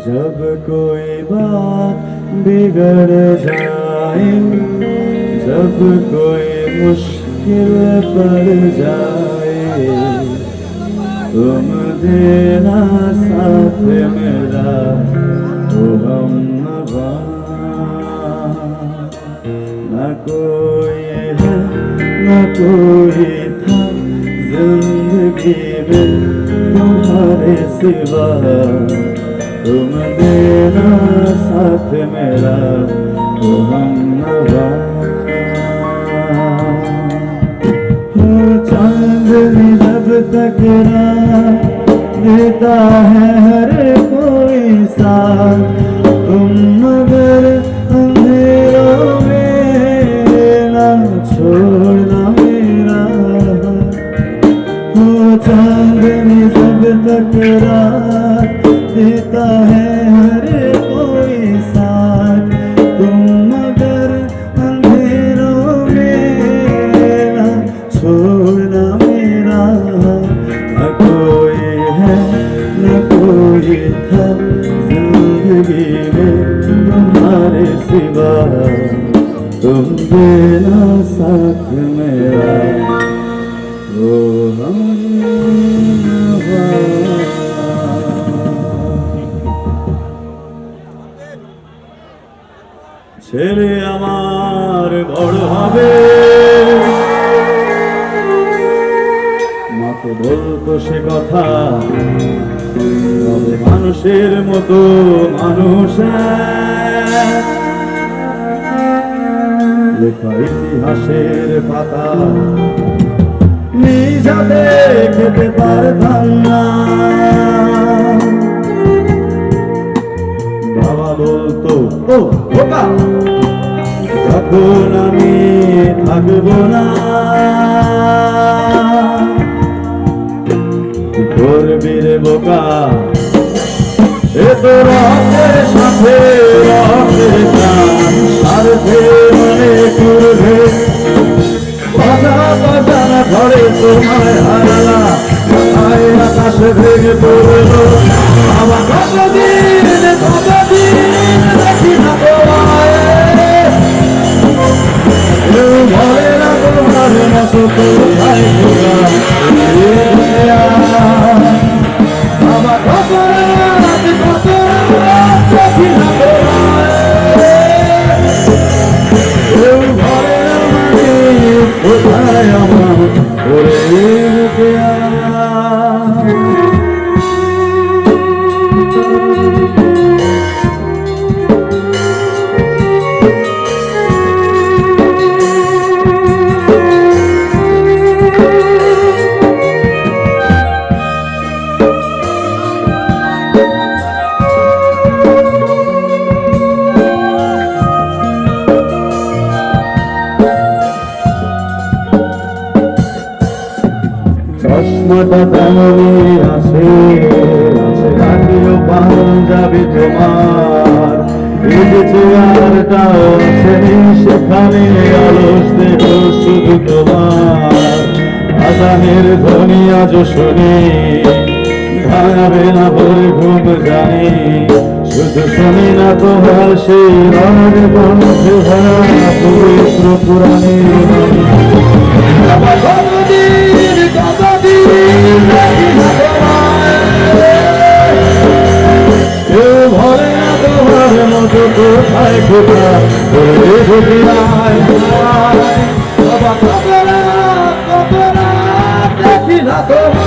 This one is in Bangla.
जब कोई बात बिगड़ जाए, जब कोई मुश्किल पड़ जाए, तुम देना साथ मेरा तो हम न कोई है, न कोई था, ज़िंदगी में तुम्हारे सिवा। तुम देना साथ मेरा तो हम चांदनी जब तक देता है हर कोई साथ। तुम मगर अंधेरों में ना छोड़ना मेरा हो। चांदनी जब तक देता है, हर कोई साथ, तुम मगर अंधेरों में ना छोड़ना मेरा न कोई है, न कोई था, ज़िंदगी में तुम्हारे सिवा। तुम देना साथ मेरा ओ हम ছেলে আমার বড় হবে। মা তো বলতো সে কথা মানুষের মতো মানুষ লেখা ইতিহাসের পাতা নিজাতে খেতে পারতাম না। যখন আমি থাকব না করবি রে বোকা এ তো রক্তের সাথে রক্তের গান সারথে মনে করবে বাজা বাজানা ঘরে তোমায় হারালা আকাশে ভেঙে পড়ল। আমার কতদিন কতদিন চশমাটা তেমনই আছে আছে রাখিও পাঞ্জাবি তোমার। চেয়ারটাও আছে সেখানে আলস দেহ শুধু তোমার। আজানের ধ্বনি আজ শুনি, ভাঙাবে না ভোর ঘুম জানি। শুধু শুনি না তোমার সেই রঙের কণ্ঠে ভরা পবিত্র পুরাণের কোথায় কোথায় বলে ভুলিয়ায় বাবা কত রাত কত রাত দেখি না তোমার